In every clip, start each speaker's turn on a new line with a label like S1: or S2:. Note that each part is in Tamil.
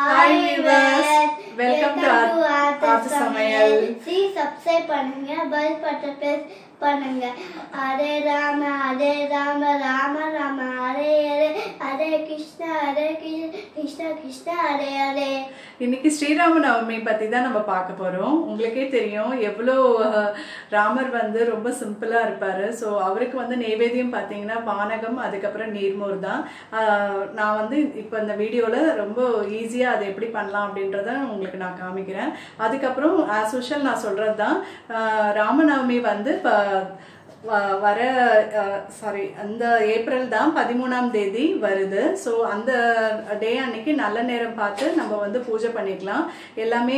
S1: Hi viewers, welcome, welcome to our,
S2: our, subscribe பண்ணுங்க பெல் பட்டன் பிரஸ் பண்ணுங்க. ஹரே ராம ஹரே ராம ராம ராம ஹரே ஹரே ஹரே கிருஷ்ணா ஹரே கிருஷ்ண கிருஷ்ணா கிருஷ்ண ஹரே ஹரே.
S1: இன்னைக்கு ஸ்ரீராம நவமி பத்தி தான் நம்ம பார்க்க போறோம். உங்களுக்கே தெரியும் எவ்வளோ ராமர் வந்து ரொம்ப சிம்பிளா இருப்பாரு. ஸோ அவருக்கு வந்து நெய்வேத்தியம் பார்த்தீங்கன்னா பானகம் அதுக்கப்புறம் நீர்மோர் தான். நான் வந்து இப்போ இந்த வீடியோல ரொம்ப ஈஸியா அதை எப்படி பண்ணலாம் அப்படின்றத உங்களுக்கு நான் காமிக்கிறேன். அதுக்கப்புறம் ஆஸ் யூஷுவல் நான் சொல்றது தான் ராமநவமி வந்து இப்போ வர சாரி அந்த ஏப்ரல் தான் பதிமூணாம் தேதி வருது. ஸோ அந்த டே அன்னைக்கு நல்ல நேரம் பார்த்து நம்ம வந்து பூஜை பண்ணிக்கலாம். எல்லாமே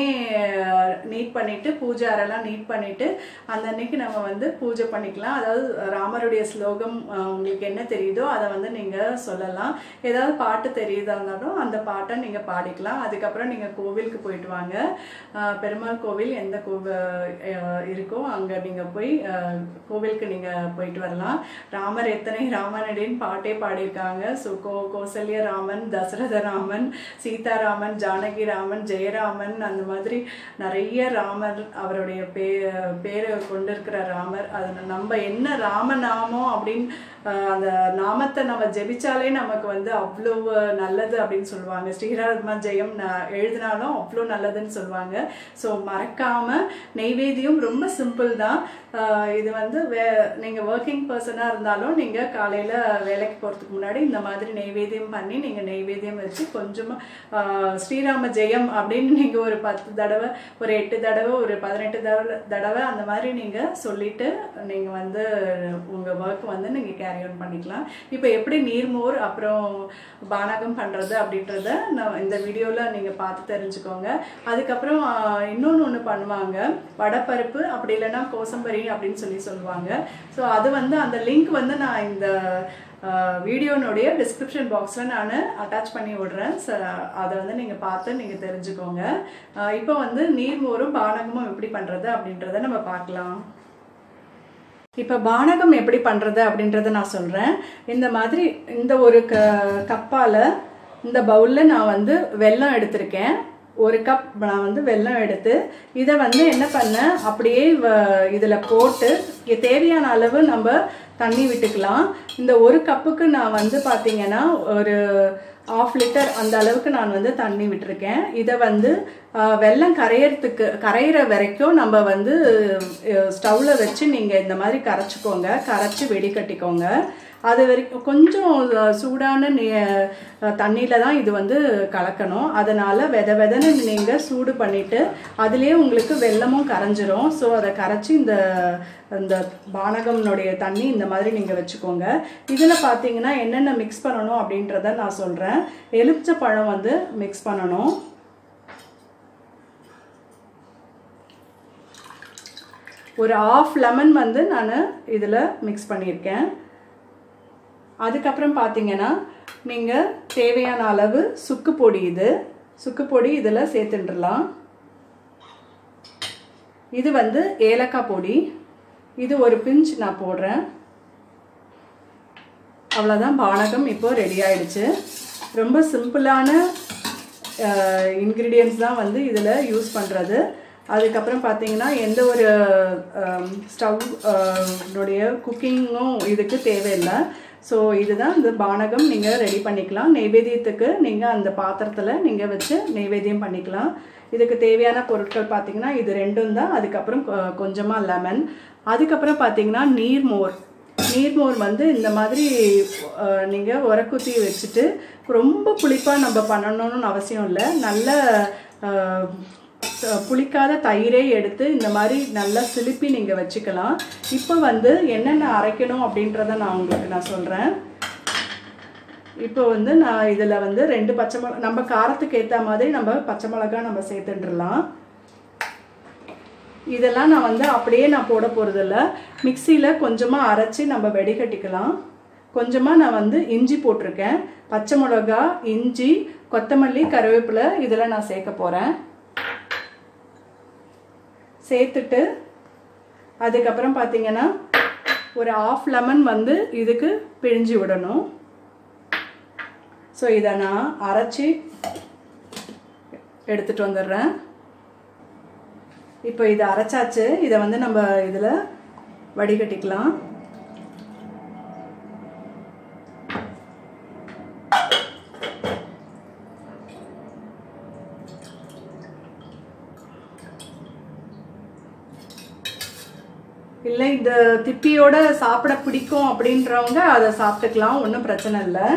S1: நீட் பண்ணிட்டு பூஜை அறெல்லாம் நீட் பண்ணிட்டு அந்த அன்னைக்கு நம்ம வந்து பூஜை பண்ணிக்கலாம். அதாவது ராமருடைய ஸ்லோகம் உங்களுக்கு என்ன தெரியுதோ அதை வந்து நீங்கள் சொல்லலாம். ஏதாவது பாட்டு தெரியுதா இருந்தாலும் அந்த பாட்டை நீங்கள் பாடிக்கலாம். அதுக்கப்புறம் நீங்கள் கோவிலுக்கு போயிட்டு வாங்க. பெருமாள் கோவில் எந்த கோவில் இருக்கோ அங்கே நீங்கள் போய் கோவிலுக்கு நீங்கள் போயிட்டு வரலாம். ராமர் எத்தனை ராமனடின்னு பாட்டே பாடியிருக்காங்க. ஸோ கோ கோசல்ய ராமன் தசரத ராமன் சீதாராமன் ஜானகி ராமன் ஜெயராமன் அந்த மாதிரி நிறைய ராமர் அவருடைய பே பேரை கொண்டிருக்கிற ராமர். அது நம்ம என்ன ராமநாமம் அப்படின்னு அந்த நாமத்தை நம்ம ஜெபிச்சாலே நமக்கு வந்து அவ்வளோ நல்லது அப்படின்னு சொல்லுவாங்க. ஸ்ரீராம ஜெயம் ந- எழுதினாலும் அவ்வளோ நல்லதுன்னு சொல்லுவாங்க. ஸோ மறக்காம நெய்வேத்தியம் ரொம்ப சிம்பிள் தான். இது வந்து வே நீங்கள் ஒர்க்கிங் பர்சனாக இருந்தாலும் நீங்கள் காலையில் வேலைக்கு போகிறதுக்கு முன்னாடி இந்த மாதிரி நெய்வேத்தியம் பண்ணி நீங்கள் நெய்வேத்தியம் வச்சு கொஞ்சமாக ஸ்ரீராம ஜெயம் அப்படின்னு நீங்கள் ஒரு பத்து தடவை ஒரு எட்டு தடவை ஒரு பதினெட்டு தடவை தடவை அந்த மாதிரி நீங்கள் சொல்லிவிட்டு நீங்கள் வந்து உங்கள் ஒர்க் வந்து நீங்கள் கேரி ஆன் பண்ணிக்கலாம். இப்போ எப்படி நீர்மோர் அப்புறம் பானகம் பண்ணுறது அப்படின்றத நான் இந்த வீடியோவில் நீங்கள் பார்த்து தெரிஞ்சுக்கோங்க. அதுக்கப்புறம் இன்னொன்று ஒன்று பண்ணுவாங்க. வடப்பருப்பு அப்படி இல்லைன்னா கோசம்பரி அப்படின்னு சொல்லி சொல்லுவாங்க. ஸோ அது வந்து அந்த லிங்க் வந்து நான் இந்த வீடியோனுடைய டிஸ்கிரிப்ஷன் பாக்ஸில் நான் அட்டாச் பண்ணி விடுறேன். ஸோ அதை வந்து நீங்கள் பார்த்து நீங்கள் தெரிஞ்சுக்கோங்க. இப்போ வந்து நீர்மோரும் பானகமும் எப்படி பண்ணுறது அப்படின்றத நம்ம பார்க்கலாம். இப்போ பானகம் எப்படி பண்ணுறது அப்படின்றத நான் சொல்கிறேன் இந்த மாதிரி இந்த ஒரு க கப்பால் இந்த பவுலில் நான் வந்து வெல்லம் எடுத்திருக்கேன். ஒரு கப் நான் வந்து வெல்லம் எடுத்து இதை வந்து என்ன பண்ணேன் அப்படியே இதில் போட்டு தேவையான அளவு நம்ம தண்ணி விட்டுக்கலாம். இந்த ஒரு கப்புக்கு நான் வந்து பார்த்தீங்கன்னா ஒரு ஆஃப் லிட்டர் அந்த அளவுக்கு நான் வந்து தண்ணி விட்டுருக்கேன். இதை வந்து வெள்ளம் வெல்லம் கரையிற வரைக்கும் நம்ம வந்து ஸ்டவ்வில் வச்சு நீங்கள் இந்த மாதிரி கரைச்சிக்கோங்க. கரைச்சி வெடி கட்டிக்கோங்க. அது வரைக்கும் கொஞ்சம் சூடான தண்ணியில் தான் இது வந்து கலக்கணும். அதனால் வெத வெதன்னு நீங்கள் சூடு பண்ணிவிட்டு அதுலேயே உங்களுக்கு வெல்லமும் கரைஞ்சிரும். ஸோ அதை கரைச்சி இந்த இந்த பானகம்னுடைய தண்ணி இந்த மாதிரி நீங்கள் வச்சுக்கோங்க. இதில் பார்த்தீங்கன்னா என்னென்ன மிக்ஸ் பண்ணணும் அப்படின்றத நான் சொல்கிறேன் எலுமிச்சை பழம் வந்து மிக்ஸ் பண்ணணும். ஒரு ஆஃப் லெமன் வந்து நான் இதில் மிக்ஸ் பண்ணியிருக்கேன். அதுக்கப்புறம் பார்த்தீங்கன்னா நீங்கள் தேவையான அளவு சுக்கு பொடி இது. சுக்கு பொடி இதில் சேர்த்துட்டுலாம் இது வந்து ஏலக்காய் பொடி. இது ஒரு பிஞ்ச் நான் போடுறேன். அவ்வளோதான் பானகம் இப்போ ரெடி ஆயிடுச்சு. ரொம்ப சிம்பிளான இன்க்ரீடியன்ஸ் தான் வந்து இதில் யூஸ் பண்ணுறது அதுக்கப்புறம் பார்த்தீங்கன்னா எந்த ஒரு ஸ்டவ் உடைய குக்கிங்கும் இதுக்கு தேவையில்லை. ஸோ இதுதான் இந்த பானகம். நீங்கள் ரெடி பண்ணிக்கலாம். நெய்வேத்தியத்துக்கு நீங்கள் அந்த பாத்திரத்தில் நீங்கள் வச்சு நெய்வேத்தியம் பண்ணிக்கலாம். இதுக்கு தேவையான பொருட்கள் பார்த்தீங்கன்னா இது ரெண்டும் தான். அதுக்கப்புறம் கொஞ்சமாக லெமன் அதுக்கப்புறம் பார்த்தீங்கன்னா நீர்மோர் நீர்மோர் வந்து இந்த மாதிரி நீங்கள் உரக்குத்தி வச்சுட்டு ரொம்ப புளிப்பாக நம்ம பண்ணணும்னு அவசியம் இல்லை. நல்ல புளிக்காத தயிரே எடுத்து இந்த மாதிரி நல்லா சிலுப்பி நீங்கள் வச்சுக்கலாம். இப்போ வந்து என்னென்ன அரைக்கணும் அப்படின்றத நான் உங்களுக்கு நான் சொல்கிறேன் இப்போ வந்து நான் இதில் வந்து ரெண்டு பச்சை மிளகா நம்ம காரத்துக்கு ஏற்ற மாதிரி நம்ம பச்சை மிளகா நம்ம சேர்த்துட்டுலாம் இதெல்லாம் நான் வந்து அப்படியே நான் போட போகிறதில்ல மிக்சியில் கொஞ்சமாக அரைச்சி நம்ம வெடிகட்டிக்கலாம். கொஞ்சமாக நான் வந்து இஞ்சி போட்டிருக்கேன். பச்சை மிளகா இஞ்சி கொத்தமல்லி கருவேப்பிலை இதெல்லாம் நான் சேர்க்க போகிறேன் சேர்த்துட்டு அதுக்கப்புறம் பார்த்தீங்கன்னா ஒரு ஆஃப் லெமன் வந்து இதுக்கு பிழிஞ்சு விடணும். ஸோ இதை நான் அரைச்சி எடுத்துட்டு வந்துடுறேன். இப்போ இதை அரைச்சாச்சு. இதை வந்து நம்ம இதில் வடிகட்டிக்கலாம். இல்லை இந்த திப்பியோட சாப்பிட பிடிக்கும் அப்படின்றவங்க அதை சாப்பிட்டுக்கலாம் ஒன்றும் பிரச்சனை இல்லை.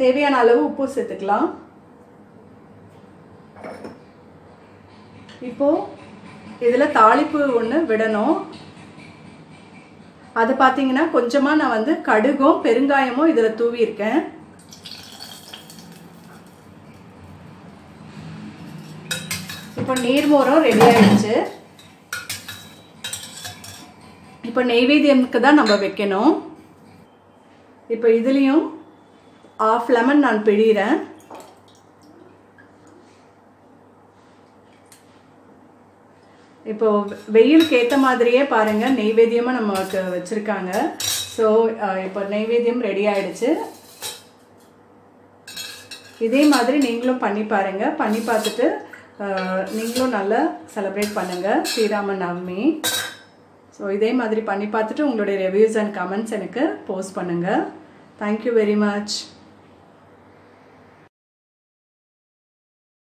S1: தேவையான அளவு உப்பு சேர்த்துக்கலாம். இப்போ இதில் தாளிப்பு ஒன்று விடணும். அது பார்த்தீங்கன்னா கொஞ்சமாக நான் வந்து கடுகும் பெருங்காயமும் இதில் தூவியிருக்கேன். இப்போ நீர்மோரம் ரெடி ஆயிடுச்சு. இப்போ நெய்வேத்தியமுக்கு தான் நம்ம வைக்கணும். இப்போ இதுலேயும் ஆஃப் லெமன் நான் பிழிகிறேன் இப்போ வெயிலுக்கு ஏற்ற மாதிரியே பாருங்கள் நெய்வேத்தியமாக நமக்கு வச்சுருக்காங்க. ஸோ இப்போ நெய்வேத்தியம் ரெடி ஆயிடுச்சு. இதே மாதிரி நீங்களும் பண்ணி பாருங்கள் பண்ணி பார்த்துட்டு நீங்களும் நல்லா செலப்ரேட் பண்ணுங்கள் ஸ்ரீராம நவமி. ஸோ இதே மாதிரி பண்ணி பார்த்துட்டு உங்களுடைய ரிவ்யூஸ் அண்ட் கமெண்ட்ஸ் எனக்கு போஸ்ட் பண்ணுங்கள் தேங்க்யூ வெரி மச்